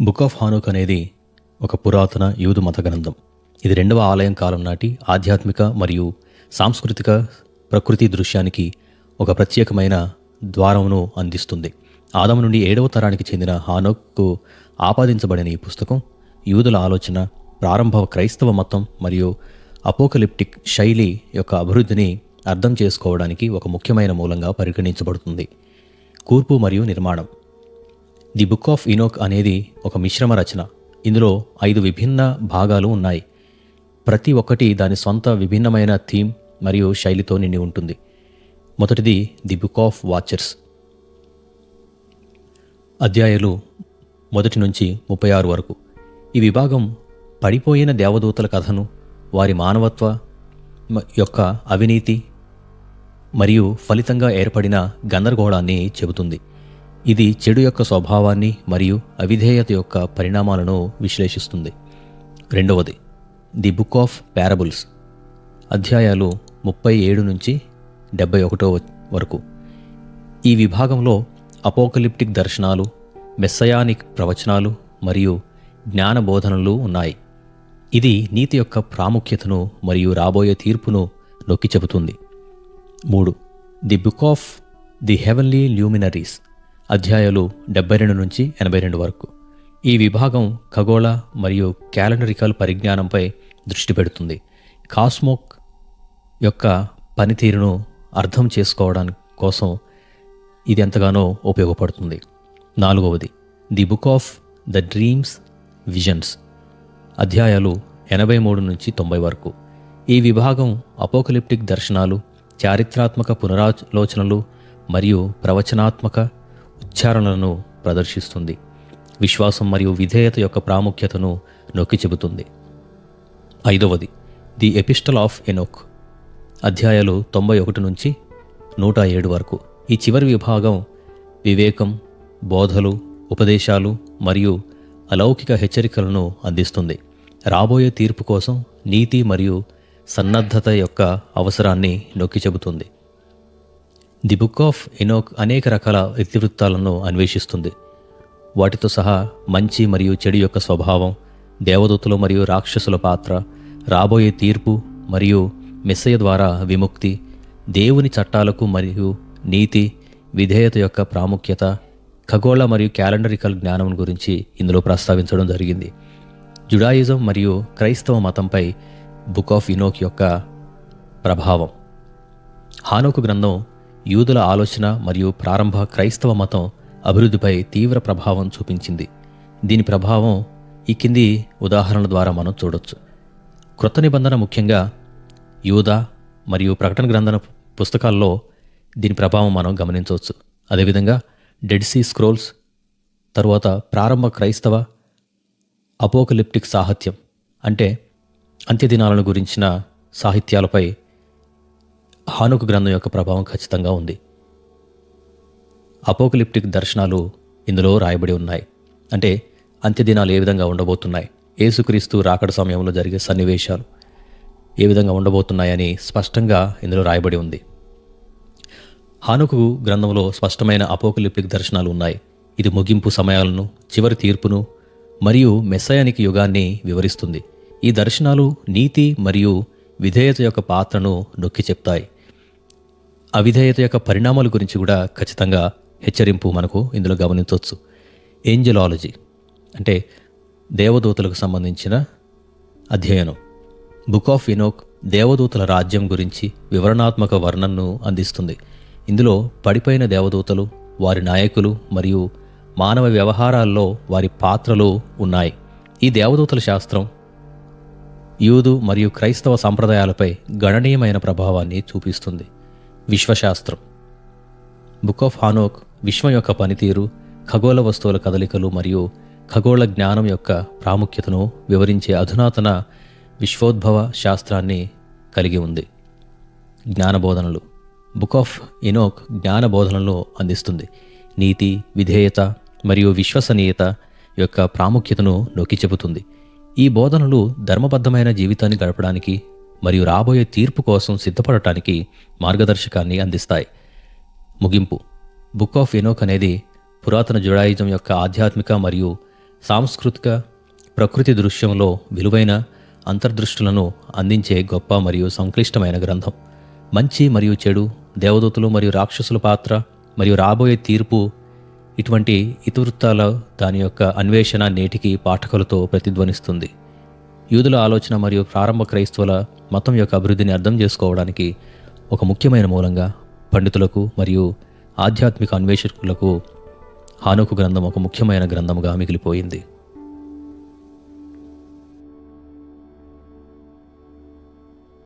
Book of Enoch అనేది ఒక పురాతన యూదు మత గ్రంథం ఇది రెండవ ఆలయం కాలం నాటి ఆధ్యాత్మిక మరియు సాంస్కృతిక ప్రకృతి దృశ్యానికి ఒక ప్రత్యేకమైన ద్వారమును అందిస్తుంది. ఆదము నుండి ఏడవ తరానికి చెందిన హానోక్కు ఆపాదించబడిన ఈ పుస్తకం యూదుల ఆలోచన ప్రారంభ క్రైస్తవ మతం మరియు అపోకలిప్టిక్ శైలి యొక్క అభివృద్ధిని అర్థం చేసుకోవడానికి ఒక ముఖ్యమైన మూలంగా పరిగణించబడుతుంది. కూర్పు మరియు నిర్మాణం. ది బుక్ ఆఫ్ ఇనోక్ అనేది ఒక మిశ్రమ రచన. ఇందులో ఐదు విభిన్న భాగాలు ఉన్నాయి. ప్రతి ఒక్కటి దాని సొంత విభిన్నమైన థీమ్ మరియు శైలితో నిండి ఉంటుంది. మొదటిది ది బుక్ ఆఫ్ వాచర్స్. అధ్యాయాలు మొదటి నుంచి ముప్పై ఆరు వరకు. ఈ విభాగం పడిపోయిన దేవదూతల కథను వారి మానవత్వ మ- యొక్క అవినీతి మరియు ఫలితంగా ఏర్పడిన గందరగోళాన్ని చెబుతుంది. ఇది చెడు యొక్క స్వభావాన్ని మరియు అవిధేయత యొక్క పరిణామాలను విశ్లేషిస్తుంది. రెండవది ది బుక్ ఆఫ్ పారబుల్స్ అధ్యాయాలు ముప్పై ఏడు నుంచి డెబ్బై ఒకటో వరకు. ఈ విభాగంలో అపోకలిప్టిక్ దర్శనాలు మెస్సయానిక్ ప్రవచనాలు మరియు జ్ఞాన బోధనలు ఉన్నాయి. ఇది నీతి యొక్క ప్రాముఖ్యతను మరియు రాబోయే తీర్పును నొక్కి చెబుతుంది. మూడు the book of the heavenly luminaries అధ్యాయాలు డెబ్బై రెండు నుంచి ఎనభై రెండు వరకు. ఈ విభాగం ఖగోళ మరియు క్యాలెండరికల్ పరిజ్ఞానంపై దృష్టి పెడుతుంది. కాస్మోక్ యొక్క పనితీరును అర్థం చేసుకోవడానికి కోసం ఇది ఎంతగానో ఉపయోగపడుతుంది. నాలుగవది the book of the dreams visions. అధ్యాయాలు ఎనభై మూడు నుంచి తొంభై వరకు. ఈ విభాగం అపోకలిప్టిక్ దర్శనాలు చారిత్రాత్మక పునరాలోచనలు మరియు ప్రవచనాత్మక ఉచ్చారణలను ప్రదర్శిస్తుంది. విశ్వాసం మరియు విధేయత యొక్క ప్రాముఖ్యతను నొక్కి చెబుతుంది. ఐదవది ది ఎపిస్టల్ ఆఫ్ ఎనోక్ అధ్యాయాలు తొంభై ఒకటి నుంచి నూట ఏడు వరకు. ఈ చివరి విభాగం వివేకం బోధలు ఉపదేశాలు మరియు అలౌకిక హెచ్చరికలను అందిస్తుంది. రాబోయే తీర్పు కోసం నీతి మరియు సన్నద్ధత యొక్క అవసరాన్ని నొక్కి చెబుతుంది. ది బుక్ ఆఫ్ ఇనోక్ అనేక రకాల ఇతివృత్తాలను అన్వేషిస్తుంది. వాటితో సహా మంచి మరియు చెడు యొక్క స్వభావం దేవదూతలు మరియు రాక్షసుల పాత్ర రాబోయే తీర్పు మరియు మెస్సయ ద్వారా విముక్తి దేవుని చట్టాలకు మరియు నీతి విధేయత యొక్క ప్రాముఖ్యత ఖగోళ మరియు క్యాలెండరికల్ జ్ఞానం గురించి ఇందులో ప్రస్తావించడం జరిగింది. జుడాయిజం మరియు క్రైస్తవ మతంపై బుక్ ఆఫ్ ఇనోక్ యొక్క ప్రభావం. హానోకు గ్రంథం యూదుల ఆలోచన మరియు ప్రారంభ క్రైస్తవ మతం అభివృద్ధిపై తీవ్ర ప్రభావం చూపించింది. దీని ప్రభావం ఈ కింది ఉదాహరణల ద్వారా మనం చూడొచ్చు. క్రొత్త నిబంధన ముఖ్యంగా యూదా మరియు ప్రకటన గ్రంథన పుస్తకాల్లో దీని ప్రభావం మనం గమనించవచ్చు. అదేవిధంగా డెడ్ సీ స్క్రోల్స్ తరువాత ప్రారంభ క్రైస్తవ అపోకలిప్టిక్ సాహిత్యం అంటే అంత్యదినాలను గురించిన సాహిత్యాలపై హానుకు గ్రంథం యొక్క ప్రభావం ఖచ్చితంగా ఉంది. అపోకలిప్టిక్ దర్శనాలు ఇందులో రాయబడి ఉన్నాయి. అంటే అంత్యదినాలు ఏ విధంగా ఉండబోతున్నాయి? ఏసుక్రీస్తు రాకడ సమయంలో జరిగే సన్నివేశాలు ఏ విధంగా ఉండబోతున్నాయని స్పష్టంగా ఇందులో రాయబడి ఉంది. హానుకు గ్రంథంలో స్పష్టమైన అపోకలిప్టిక్ దర్శనాలు ఉన్నాయి. ఇది ముగింపు సమయాలను చివరి తీర్పును మరియు మెస్సయానికి యుగాన్ని వివరిస్తుంది. ఈ దర్శనాలు నీతి మరియు విధేయత యొక్క పాత్రను నొక్కి చెప్తాయి. అవిధేయత యొక్క పరిణామాల గురించి కూడా ఖచ్చితంగా హెచ్చరింపు మనకు ఇందులో గమనించవచ్చు. ఏంజలాలజీ అంటే దేవదూతలకు సంబంధించిన అధ్యయనం. బుక్ ఆఫ్ ఇనోక్ దేవదూతల రాజ్యం గురించి వివరణాత్మక వర్ణనను అందిస్తుంది. ఇందులో పడిపోయిన దేవదూతలు వారి నాయకులు మరియు మానవ వ్యవహారాల్లో వారి పాత్రలు ఉన్నాయి. ఈ దేవదూతల శాస్త్రం యూదు మరియు క్రైస్తవ సంప్రదాయాలపై గణనీయమైన ప్రభావాన్ని చూపిస్తుంది. విశ్వశాస్త్రం. బుక్ ఆఫ్ హానోక్ విశ్వం యొక్క పనితీరు ఖగోళ వస్తువుల కదలికలు మరియు ఖగోళ జ్ఞానం యొక్క ప్రాముఖ్యతను వివరించే అధునాతన విశ్వోద్భవ శాస్త్రాన్ని కలిగి ఉంది. జ్ఞానబోధనలు. బుక్ ఆఫ్ ఇనోక్ జ్ఞాన బోధనలను అందిస్తుంది. నీతి విధేయత మరియు విశ్వసనీయత యొక్క ప్రాముఖ్యతను నొక్కి చెబుతుంది. ఈ బోధనలు ధర్మబద్ధమైన జీవితాన్ని గడపడానికి మరియు రాబోయే తీర్పు కోసం సిద్ధపడటానికి మార్గదర్శకాన్ని అందిస్తాయి. ముగింపు. బుక్ ఆఫ్ ఎనోక్ అనేది పురాతన జుడాయిజం యొక్క ఆధ్యాత్మిక మరియు సాంస్కృతిక ప్రకృతి దృశ్యంలో విలువైన అంతర్దృష్టులను అందించే గొప్ప మరియు సంక్లిష్టమైన గ్రంథం. మంచి మరియు చెడు దేవదూతలు మరియు రాక్షసుల పాత్ర మరియు రాబోయే తీర్పు ఇటువంటి ఇతివృత్తాల దాని యొక్క అన్వేషణ నేటికి పాఠకులతో ప్రతిధ్వనిస్తుంది. యూదుల ఆలోచన మరియు ప్రారంభ క్రైస్తవుల మతం యొక్క అభివృద్ధిని అర్థం చేసుకోవడానికి ఒక ముఖ్యమైన మూలంగా పండితులకు మరియు ఆధ్యాత్మిక అన్వేషకులకు హానుకు గ్రంథం ఒక ముఖ్యమైన గ్రంథముగా మిగిలిపోయింది.